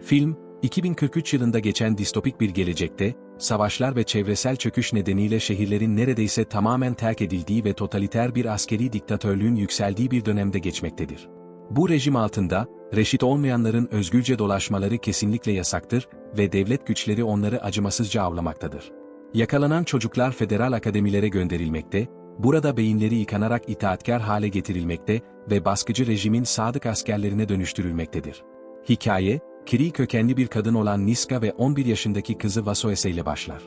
Film, 2043 yılında geçen distopik bir gelecekte, savaşlar ve çevresel çöküş nedeniyle şehirlerin neredeyse tamamen terk edildiği ve totaliter bir askeri diktatörlüğün yükseldiği bir dönemde geçmektedir. Bu rejim altında, reşit olmayanların özgürce dolaşmaları kesinlikle yasaktır ve devlet güçleri onları acımasızca avlamaktadır. Yakalanan çocuklar federal akademilere gönderilmekte, burada beyinleri yıkanarak itaatkar hale getirilmekte ve baskıcı rejimin sadık askerlerine dönüştürülmektedir. Hikaye, Kri kökenli bir kadın olan Niska ve 11 yaşındaki kızı Vasoese ile başlar.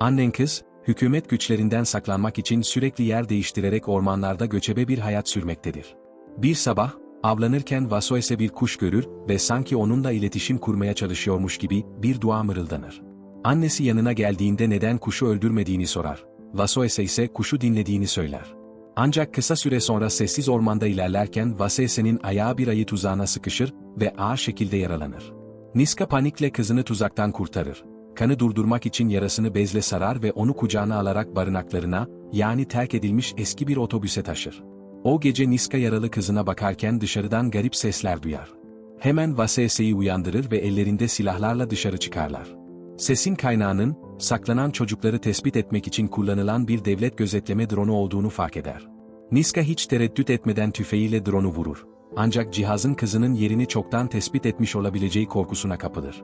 Annen kız, hükümet güçlerinden saklanmak için sürekli yer değiştirerek ormanlarda göçebe bir hayat sürmektedir. Bir sabah, avlanırken Vasoese bir kuş görür ve sanki onunla iletişim kurmaya çalışıyormuş gibi bir dua mırıldanır. Annesi yanına geldiğinde neden kuşu öldürmediğini sorar. Vasoese ise kuşu dinlediğini söyler. Ancak kısa süre sonra sessiz ormanda ilerlerken Vasoese'nin ayağı bir ayı tuzağına sıkışır ve ağır şekilde yaralanır. Niska panikle kızını tuzaktan kurtarır. Kanı durdurmak için yarasını bezle sarar ve onu kucağına alarak barınaklarına, yani terk edilmiş eski bir otobüse taşır. O gece Niska yaralı kızına bakarken dışarıdan garip sesler duyar. Hemen Vasese'yi uyandırır ve ellerinde silahlarla dışarı çıkarlar. Sesin kaynağının, saklanan çocukları tespit etmek için kullanılan bir devlet gözetleme dronu olduğunu fark eder. Niska hiç tereddüt etmeden tüfeğiyle dronu vurur. Ancak cihazın kızının yerini çoktan tespit etmiş olabileceği korkusuna kapılır.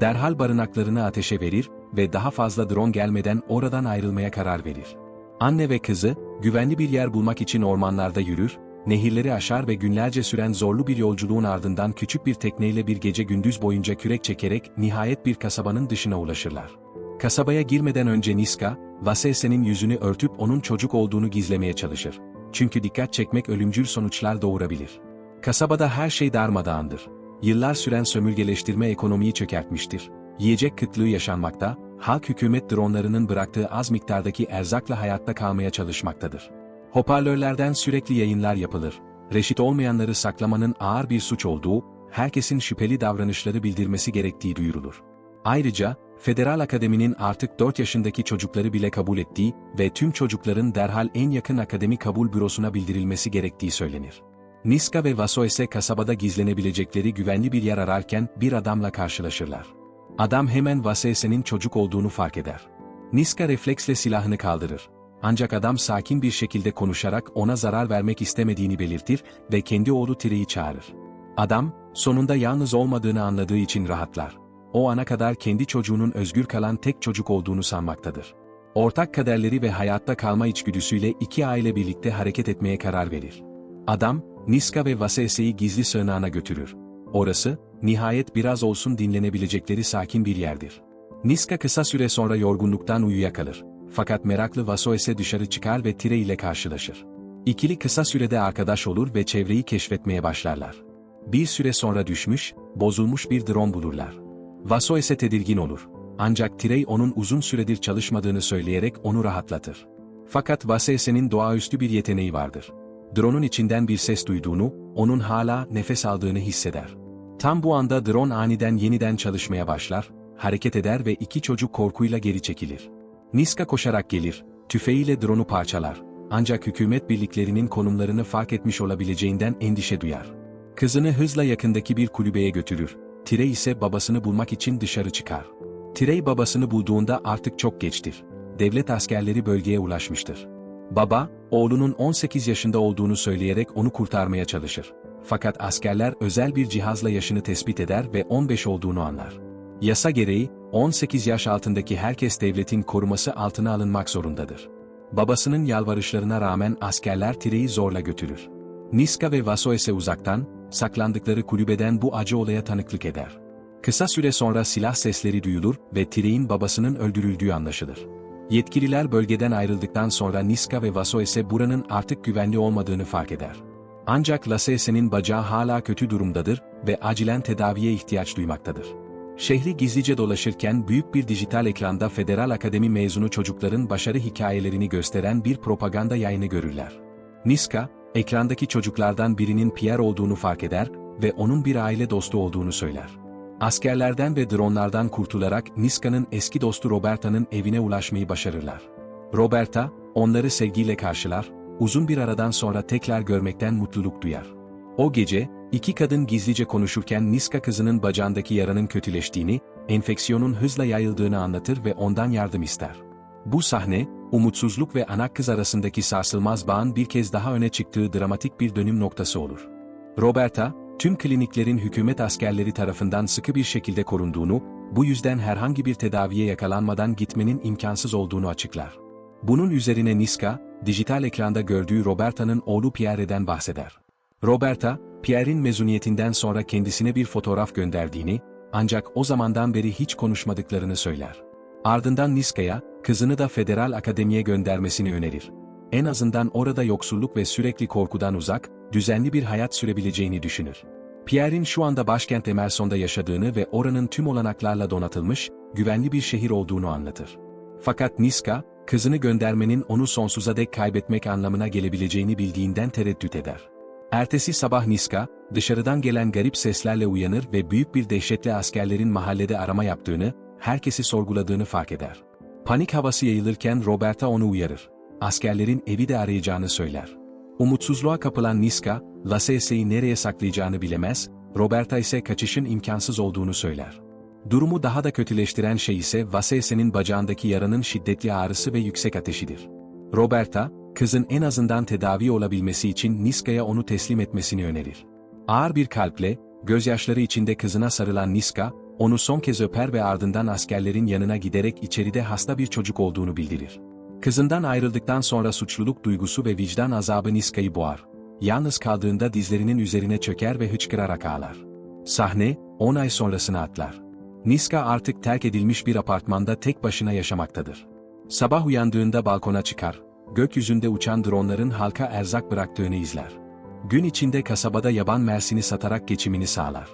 Derhal barınaklarını ateşe verir ve daha fazla drone gelmeden oradan ayrılmaya karar verir. Anne ve kızı, güvenli bir yer bulmak için ormanlarda yürür, nehirleri aşar ve günlerce süren zorlu bir yolculuğun ardından küçük bir tekneyle bir gece gündüz boyunca kürek çekerek nihayet bir kasabanın dışına ulaşırlar. Kasabaya girmeden önce Niska, Vasese'nin yüzünü örtüp onun çocuk olduğunu gizlemeye çalışır. Çünkü dikkat çekmek ölümcül sonuçlar doğurabilir. Kasabada her şey darmadağındır. Yıllar süren sömürgeleştirme ekonomiyi çökertmiştir. Yiyecek kıtlığı yaşanmakta, halk hükümet dronlarının bıraktığı az miktardaki erzakla hayatta kalmaya çalışmaktadır. Hoparlörlerden sürekli yayınlar yapılır. Reşit olmayanları saklamanın ağır bir suç olduğu, herkesin şüpheli davranışları bildirmesi gerektiği duyurulur. Ayrıca, Federal Akademi'nin artık 4 yaşındaki çocukları bile kabul ettiği ve tüm çocukların derhal en yakın akademi kabul bürosuna bildirilmesi gerektiği söylenir. Niska ve Vaso ise kasabada gizlenebilecekleri güvenli bir yer ararken bir adamla karşılaşırlar. Adam hemen Vasese'nin çocuk olduğunu fark eder. Niska refleksle silahını kaldırır. Ancak adam sakin bir şekilde konuşarak ona zarar vermek istemediğini belirtir ve kendi oğlu Tire'yi çağırır. Adam, sonunda yalnız olmadığını anladığı için rahatlar. O ana kadar kendi çocuğunun özgür kalan tek çocuk olduğunu sanmaktadır. Ortak kaderleri ve hayatta kalma içgüdüsüyle iki aile birlikte hareket etmeye karar verir. Adam, Niska ve Vasese'yi gizli sığınağına götürür. Orası, nihayet biraz olsun dinlenebilecekleri sakin bir yerdir. Niska kısa süre sonra yorgunluktan uyuyakalır. Fakat meraklı Vasoese dışarı çıkar ve Tire ile karşılaşır. İkili kısa sürede arkadaş olur ve çevreyi keşfetmeye başlarlar. Bir süre sonra düşmüş, bozulmuş bir drone bulurlar. Vasoese tedirgin olur. Ancak Tirey onun uzun süredir çalışmadığını söyleyerek onu rahatlatır. Fakat Vasese'nin doğaüstü bir yeteneği vardır drone'un içinden bir ses duyduğunu, onun hala nefes aldığını hisseder. Tam bu anda drone aniden yeniden çalışmaya başlar, hareket eder ve iki çocuk korkuyla geri çekilir. Niska koşarak gelir, tüfeğiyle drone'u parçalar. Ancak hükümet birliklerinin konumlarını fark etmiş olabileceğinden endişe duyar. Kızını hızla yakındaki bir kulübeye götürür. Tirey ise babasını bulmak için dışarı çıkar. Tirey babasını bulduğunda artık çok geçtir. Devlet askerleri bölgeye ulaşmıştır. Baba, oğlunun 18 yaşında olduğunu söyleyerek onu kurtarmaya çalışır. Fakat askerler özel bir cihazla yaşını tespit eder ve 15 olduğunu anlar. Yasa gereği, 18 yaş altındaki herkes devletin koruması altına alınmak zorundadır. Babasının yalvarışlarına rağmen askerler Tire'yi zorla götürür. Niska ve Vaso ise uzaktan, saklandıkları kulübeden bu acı olaya tanıklık eder. Kısa süre sonra silah sesleri duyulur ve Tire'in babasının öldürüldüğü anlaşılır. Yetkililer bölgeden ayrıldıktan sonra Niska ve Vaso ise buranın artık güvenli olmadığını fark eder. Ancak Lasese'nin bacağı hala kötü durumdadır ve acilen tedaviye ihtiyaç duymaktadır. Şehri gizlice dolaşırken büyük bir dijital ekranda Federal Akademi mezunu çocukların başarı hikayelerini gösteren bir propaganda yayını görürler. Niska, ekrandaki çocuklardan birinin Pierre olduğunu fark eder ve onun bir aile dostu olduğunu söyler. Askerlerden ve dronlardan kurtularak Niska'nın eski dostu Roberta'nın evine ulaşmayı başarırlar. Roberta, onları sevgiyle karşılar, uzun bir aradan sonra tekrar görmekten mutluluk duyar. O gece, İki kadın gizlice konuşurken Niska kızının bacağındaki yaranın kötüleştiğini, enfeksiyonun hızla yayıldığını anlatır ve ondan yardım ister. Bu sahne, umutsuzluk ve anak kız arasındaki sarsılmaz bağın bir kez daha öne çıktığı dramatik bir dönüm noktası olur. Roberta, tüm kliniklerin hükümet askerleri tarafından sıkı bir şekilde korunduğunu, bu yüzden herhangi bir tedaviye yakalanmadan gitmenin imkansız olduğunu açıklar. Bunun üzerine Niska, dijital ekranda gördüğü Roberta'nın oğlu Pierre'den bahseder. Roberta, Pierre'in mezuniyetinden sonra kendisine bir fotoğraf gönderdiğini, ancak o zamandan beri hiç konuşmadıklarını söyler. Ardından Niska'ya, kızını da federal akademiye göndermesini önerir. En azından orada yoksulluk ve sürekli korkudan uzak, düzenli bir hayat sürebileceğini düşünür. Pierre'in şu anda başkent Emerson'da yaşadığını ve oranın tüm olanaklarla donatılmış, güvenli bir şehir olduğunu anlatır. Fakat Niska, kızını göndermenin onu sonsuza dek kaybetmek anlamına gelebileceğini bildiğinden tereddüt eder. Ertesi sabah Niska, dışarıdan gelen garip seslerle uyanır ve büyük bir dehşetle askerlerin mahallede arama yaptığını, herkesi sorguladığını fark eder. Panik havası yayılırken Roberta onu uyarır. Askerlerin evi de arayacağını söyler. Umutsuzluğa kapılan Niska, Lassese'yi nereye saklayacağını bilemez, Roberta ise kaçışın imkansız olduğunu söyler. Durumu daha da kötüleştiren şey ise Vassese'nin bacağındaki yaranın şiddetli ağrısı ve yüksek ateşidir. Roberta, kızın en azından tedavi olabilmesi için Niska'ya onu teslim etmesini önerir. Ağır bir kalple, gözyaşları içinde kızına sarılan Niska, onu son kez öper ve ardından askerlerin yanına giderek içeride hasta bir çocuk olduğunu bildirir. Kızından ayrıldıktan sonra suçluluk duygusu ve vicdan azabı Niska'yı boğar. Yalnız kaldığında dizlerinin üzerine çöker ve hıçkırarak ağlar. Sahne, 10 ay sonrasına atlar. Niska artık terk edilmiş bir apartmanda tek başına yaşamaktadır. Sabah uyandığında balkona çıkar, gökyüzünde uçan dronların halka erzak bıraktığını izler. Gün içinde kasabada yaban mersini satarak geçimini sağlar.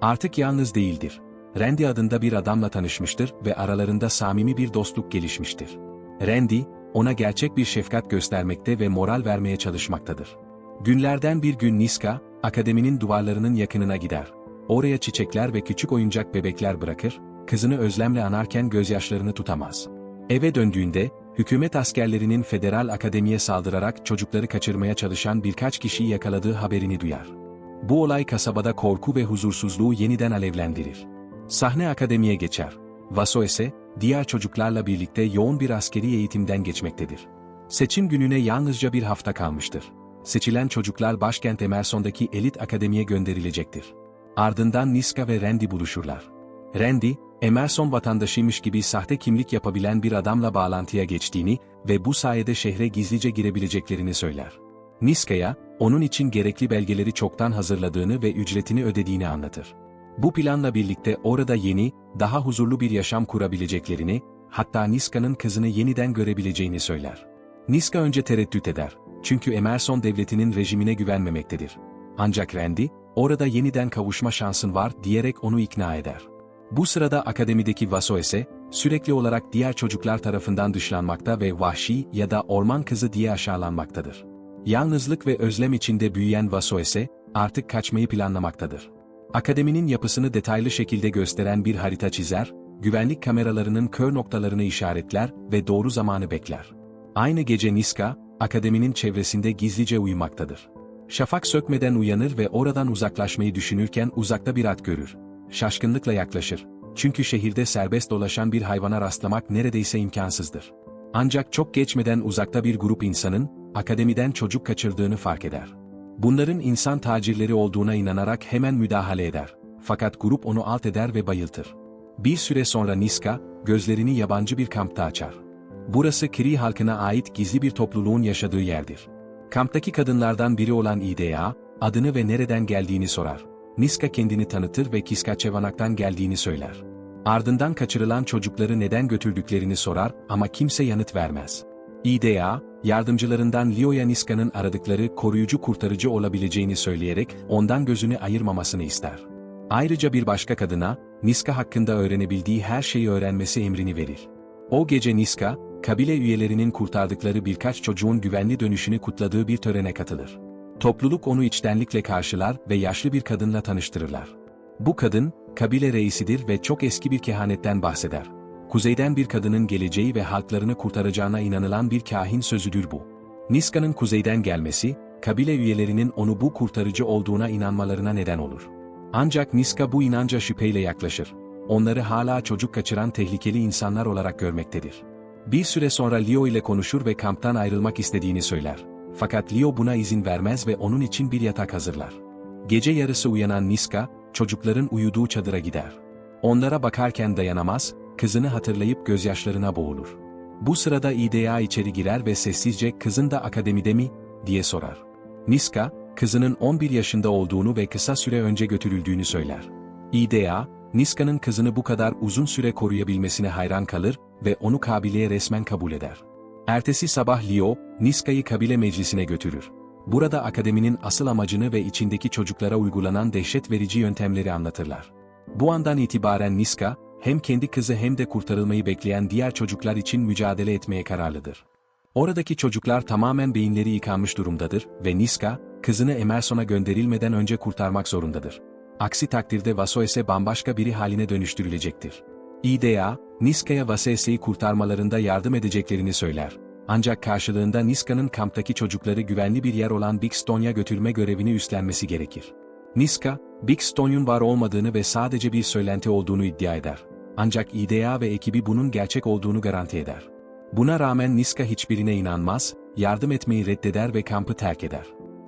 Artık yalnız değildir. Randy adında bir adamla tanışmıştır ve aralarında samimi bir dostluk gelişmiştir. Randy, ona gerçek bir şefkat göstermekte ve moral vermeye çalışmaktadır. Günlerden bir gün Niska, akademinin duvarlarının yakınına gider. Oraya çiçekler ve küçük oyuncak bebekler bırakır, kızını özlemle anarken gözyaşlarını tutamaz. Eve döndüğünde, hükümet askerlerinin federal akademiye saldırarak çocukları kaçırmaya çalışan birkaç kişiyi yakaladığı haberini duyar. Bu olay kasabada korku ve huzursuzluğu yeniden alevlendirir. Sahne akademiye geçer. Vaso ise, diğer çocuklarla birlikte yoğun bir askeri eğitimden geçmektedir. Seçim gününe yalnızca bir hafta kalmıştır. Seçilen çocuklar başkent Emerson'daki elit akademiye gönderilecektir. Ardından Niska ve Randy buluşurlar. Randy, Emerson vatandaşıymış gibi sahte kimlik yapabilen bir adamla bağlantıya geçtiğini ve bu sayede şehre gizlice girebileceklerini söyler. Niska'ya, onun için gerekli belgeleri çoktan hazırladığını ve ücretini ödediğini anlatır. Bu planla birlikte orada yeni, daha huzurlu bir yaşam kurabileceklerini, hatta Niska'nın kızını yeniden görebileceğini söyler. Niska önce tereddüt eder, çünkü Emerson devletinin rejimine güvenmemektedir. Ancak Randy, orada yeniden kavuşma şansın var diyerek onu ikna eder. Bu sırada akademideki Vaso ise, sürekli olarak diğer çocuklar tarafından dışlanmakta ve vahşi ya da orman kızı diye aşağılanmaktadır. Yalnızlık ve özlem içinde büyüyen Vaso ise, artık kaçmayı planlamaktadır. Akademinin yapısını detaylı şekilde gösteren bir harita çizer, güvenlik kameralarının kör noktalarını işaretler ve doğru zamanı bekler. Aynı gece Niska, akademinin çevresinde gizlice uyumaktadır. Şafak sökmeden uyanır ve oradan uzaklaşmayı düşünürken uzakta bir at görür. Şaşkınlıkla yaklaşır. Çünkü şehirde serbest dolaşan bir hayvana rastlamak neredeyse imkansızdır. Ancak çok geçmeden uzakta bir grup insanın, akademiden çocuk kaçırdığını fark eder. Bunların insan tacirleri olduğuna inanarak hemen müdahale eder. Fakat grup onu alt eder ve bayıltır. Bir süre sonra Niska, gözlerini yabancı bir kampta açar. Burası Kri halkına ait gizli bir topluluğun yaşadığı yerdir. Kamptaki kadınlardan biri olan İDA, adını ve nereden geldiğini sorar. Niska kendini tanıtır ve Kiskaçevanak'tan geldiğini söyler. Ardından kaçırılan çocukları neden götürdüklerini sorar ama kimse yanıt vermez. İDA, yardımcılarından Lioya Niska'nın aradıkları koruyucu kurtarıcı olabileceğini söyleyerek ondan gözünü ayırmamasını ister. Ayrıca bir başka kadına, Niska hakkında öğrenebildiği her şeyi öğrenmesi emrini verir. O gece Niska, kabile üyelerinin kurtardıkları birkaç çocuğun güvenli dönüşünü kutladığı bir törene katılır. Topluluk onu içtenlikle karşılar ve yaşlı bir kadınla tanıştırırlar. Bu kadın, kabile reisidir ve çok eski bir kehanetten bahseder. Kuzeyden bir kadının geleceği ve halklarını kurtaracağına inanılan bir kahin sözüdür bu. Niska'nın kuzeyden gelmesi, kabile üyelerinin onu bu kurtarıcı olduğuna inanmalarına neden olur. Ancak Niska bu inanca şüpheyle yaklaşır. Onları hala çocuk kaçıran tehlikeli insanlar olarak görmektedir. Bir süre sonra Leo ile konuşur ve kamptan ayrılmak istediğini söyler. Fakat Leo buna izin vermez ve onun için bir yatak hazırlar. Gece yarısı uyanan Niska, çocukların uyuduğu çadıra gider. Onlara bakarken dayanamaz, kızını hatırlayıp gözyaşlarına boğulur. Bu sırada İDA içeri girer ve sessizce kızın da akademide mi, diye sorar. Niska, kızının 11 yaşında olduğunu ve kısa süre önce götürüldüğünü söyler. İDA, Niska'nın kızını bu kadar uzun süre koruyabilmesine hayran kalır ve onu kabileye resmen kabul eder. Ertesi sabah Leo, Niska'yı kabile meclisine götürür. Burada akademinin asıl amacını ve içindeki çocuklara uygulanan dehşet verici yöntemleri anlatırlar. Bu andan itibaren Niska, hem kendi kızı hem de kurtarılmayı bekleyen diğer çocuklar için mücadele etmeye kararlıdır. Oradaki çocuklar tamamen beyinleri yıkanmış durumdadır ve Niska, kızını Emerson'a gönderilmeden önce kurtarmak zorundadır. Aksi takdirde Vasoes'e bambaşka biri haline dönüştürülecektir. İDA, Niska'ya Vasoes'i kurtarmalarında yardım edeceklerini söyler. Ancak karşılığında Niska'nın kamptaki çocukları güvenli bir yer olan Big Stone'a götürme görevini üstlenmesi gerekir. Niska, Big Stone'un var olmadığını ve sadece bir söylenti olduğunu iddia eder. Ancak İDA ve ekibi bunun gerçek olduğunu garanti eder. Buna rağmen Niska hiçbirine inanmaz, yardım etmeyi reddeder ve kampı terk eder.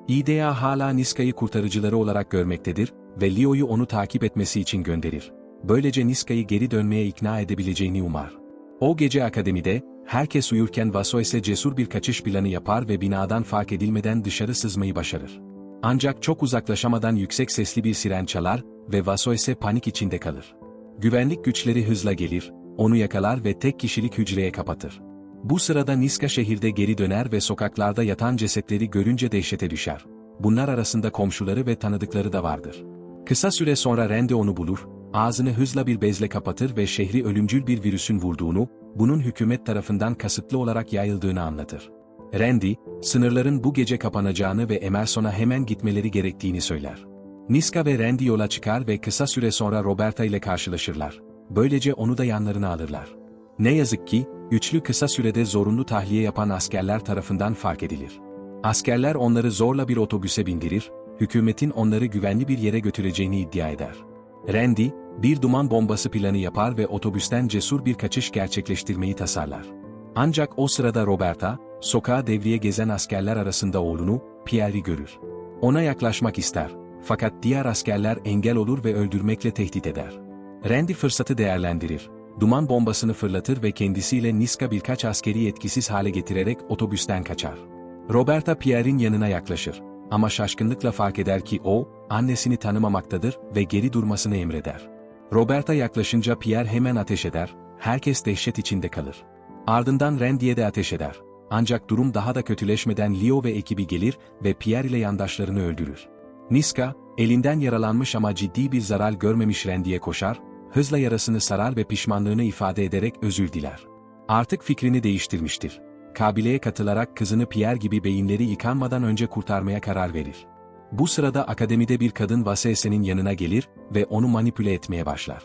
İDA hala Niska'yı kurtarıcıları olarak görmektedir ve Leo'yu onu takip etmesi için gönderir. Böylece Niska'yı geri dönmeye ikna edebileceğini umar. O gece akademide, herkes uyurken Vaso ise cesur bir kaçış planı yapar ve binadan fark edilmeden dışarı sızmayı başarır. Ancak çok uzaklaşamadan yüksek sesli bir siren çalar ve Vaso ise panik içinde kalır. Güvenlik güçleri hızla gelir, onu yakalar ve tek kişilik hücreye kapatır. Bu sırada Niska şehirde geri döner ve sokaklarda yatan cesetleri görünce dehşete düşer. Bunlar arasında komşuları ve tanıdıkları da vardır. Kısa süre sonra Randy onu bulur, ağzını hızla bir bezle kapatır ve şehri ölümcül bir virüsün vurduğunu, bunun hükümet tarafından kasıtlı olarak yayıldığını anlatır. Randy, sınırların bu gece kapanacağını ve Emerson'a hemen gitmeleri gerektiğini söyler. Niska ve Randy yola çıkar ve kısa süre sonra Roberta ile karşılaşırlar. Böylece onu da yanlarına alırlar. Ne yazık ki, üçlü kısa sürede zorunlu tahliye yapan askerler tarafından fark edilir. Askerler onları zorla bir otobüse bindirir, hükümetin onları güvenli bir yere götüreceğini iddia eder. Randy, bir duman bombası planı yapar ve otobüsten cesur bir kaçış gerçekleştirmeyi tasarlar. Ancak o sırada Roberta, sokağa devriye gezen askerler arasında oğlunu, Pierre'i görür. Ona yaklaşmak ister, fakat diğer askerler engel olur ve öldürmekle tehdit eder. Randy fırsatı değerlendirir. Duman bombasını fırlatır ve kendisiyle Niska birkaç askeri etkisiz hale getirerek otobüsten kaçar. Roberta Pierre'in yanına yaklaşır. Ama şaşkınlıkla fark eder ki o, annesini tanımamaktadır ve geri durmasını emreder. Roberta yaklaşınca Pierre hemen ateş eder, herkes dehşet içinde kalır. Ardından Randy'e de ateş eder. Ancak durum daha da kötüleşmeden Leo ve ekibi gelir ve Pierre ile yandaşlarını öldürür. Niska, elinden yaralanmış ama ciddi bir zarar görmemiş Randy'e koşar, hızla yarasını sarar ve pişmanlığını ifade ederek özür diler. Artık fikrini değiştirmiştir. Kabile'ye katılarak kızını Pierre gibi beyinleri yıkanmadan önce kurtarmaya karar verir. Bu sırada akademide bir kadın Vasese'nin yanına gelir ve onu manipüle etmeye başlar.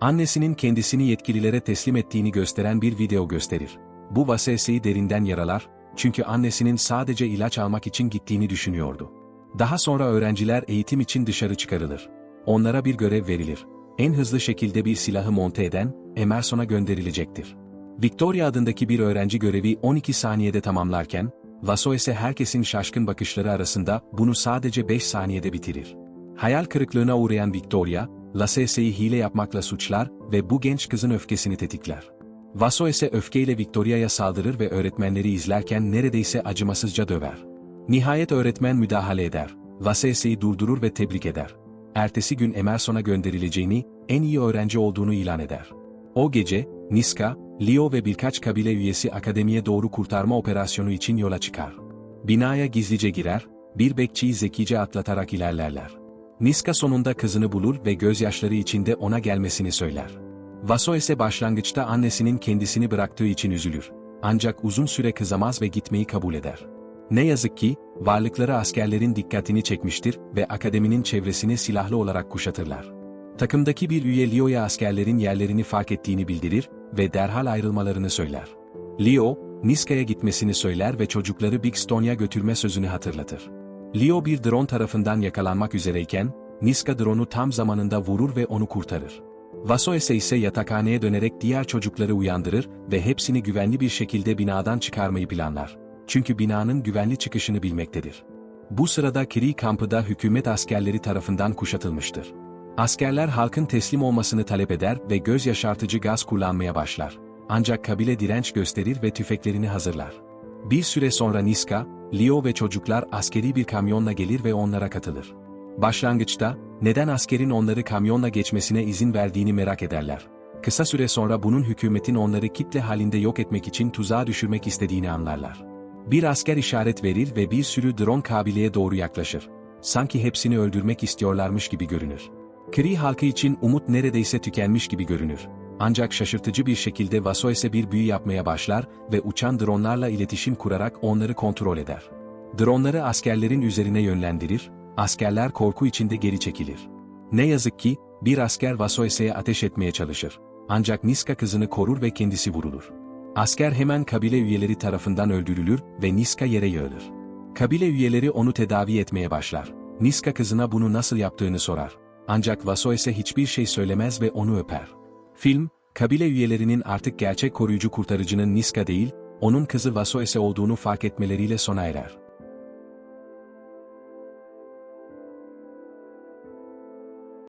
Annesinin kendisini yetkililere teslim ettiğini gösteren bir video gösterir. Bu Vasese'yi derinden yaralar, çünkü annesinin sadece ilaç almak için gittiğini düşünüyordu. Daha sonra öğrenciler eğitim için dışarı çıkarılır. Onlara bir görev verilir. En hızlı şekilde bir silahı monte eden, Emerson'a gönderilecektir. Victoria adındaki bir öğrenci görevi 12 saniyede tamamlarken, Vaso ise herkesin şaşkın bakışları arasında bunu sadece 5 saniyede bitirir. Hayal kırıklığına uğrayan Victoria, Lassese'yi hile yapmakla suçlar ve bu genç kızın öfkesini tetikler. Vaso ise öfkeyle Victoria'ya saldırır ve öğretmenleri izlerken neredeyse acımasızca döver. Nihayet öğretmen müdahale eder. Lassese'yi durdurur ve tebrik eder. Ertesi gün Emerson'a gönderileceğini, en iyi öğrenci olduğunu ilan eder. O gece, Niska, Leo ve birkaç kabile üyesi akademiye doğru kurtarma operasyonu için yola çıkar. Binaya gizlice girer, bir bekçiyi zekice atlatarak ilerlerler. Niska sonunda kızını bulur ve gözyaşları içinde ona gelmesini söyler. Vaso ise başlangıçta annesinin kendisini bıraktığı için üzülür. Ancak uzun süre kızamaz ve gitmeyi kabul eder. Ne yazık ki, varlıkları askerlerin dikkatini çekmiştir ve akademinin çevresini silahlı olarak kuşatırlar. Takımdaki bir üye Leo'ya askerlerin yerlerini fark ettiğini bildirir ve derhal ayrılmalarını söyler. Leo, Niska'ya gitmesini söyler ve çocukları Big Stone'a götürme sözünü hatırlatır. Leo bir drone tarafından yakalanmak üzereyken, Niska drone'u tam zamanında vurur ve onu kurtarır. Vasoese ise yatakhaneye dönerek diğer çocukları uyandırır ve hepsini güvenli bir şekilde binadan çıkarmayı planlar. Çünkü binanın güvenli çıkışını bilmektedir. Bu sırada Kri kampı da hükümet askerleri tarafından kuşatılmıştır. Askerler halkın teslim olmasını talep eder ve göz yaşartıcı gaz kullanmaya başlar. Ancak kabile direnç gösterir ve tüfeklerini hazırlar. Bir süre sonra Niska, Leo ve çocuklar askeri bir kamyonla gelir ve onlara katılır. Başlangıçta, neden askerin onları kamyonla geçmesine izin verdiğini merak ederler. Kısa süre sonra bunun hükümetin onları kitle halinde yok etmek için tuzağa düşürmek istediğini anlarlar. Bir asker işaret verir ve bir sürü drone kabileye doğru yaklaşır. Sanki hepsini öldürmek istiyorlarmış gibi görünür. Kree halkı için umut neredeyse tükenmiş gibi görünür. Ancak şaşırtıcı bir şekilde Vasoes'e bir büyü yapmaya başlar ve uçan dronlarla iletişim kurarak onları kontrol eder. Dronları askerlerin üzerine yönlendirir, askerler korku içinde geri çekilir. Ne yazık ki, bir asker Vasoes'e ateş etmeye çalışır. Ancak Niska kızını korur ve kendisi vurulur. Asker hemen kabile üyeleri tarafından öldürülür ve Niska yere yığılır. Kabile üyeleri onu tedavi etmeye başlar. Niska kızına bunu nasıl yaptığını sorar. Ancak Vasoes'e hiçbir şey söylemez ve onu öper. Film, kabile üyelerinin artık gerçek koruyucu kurtarıcının Niska değil, onun kızı Vasoes'e olduğunu fark etmeleriyle sona erer.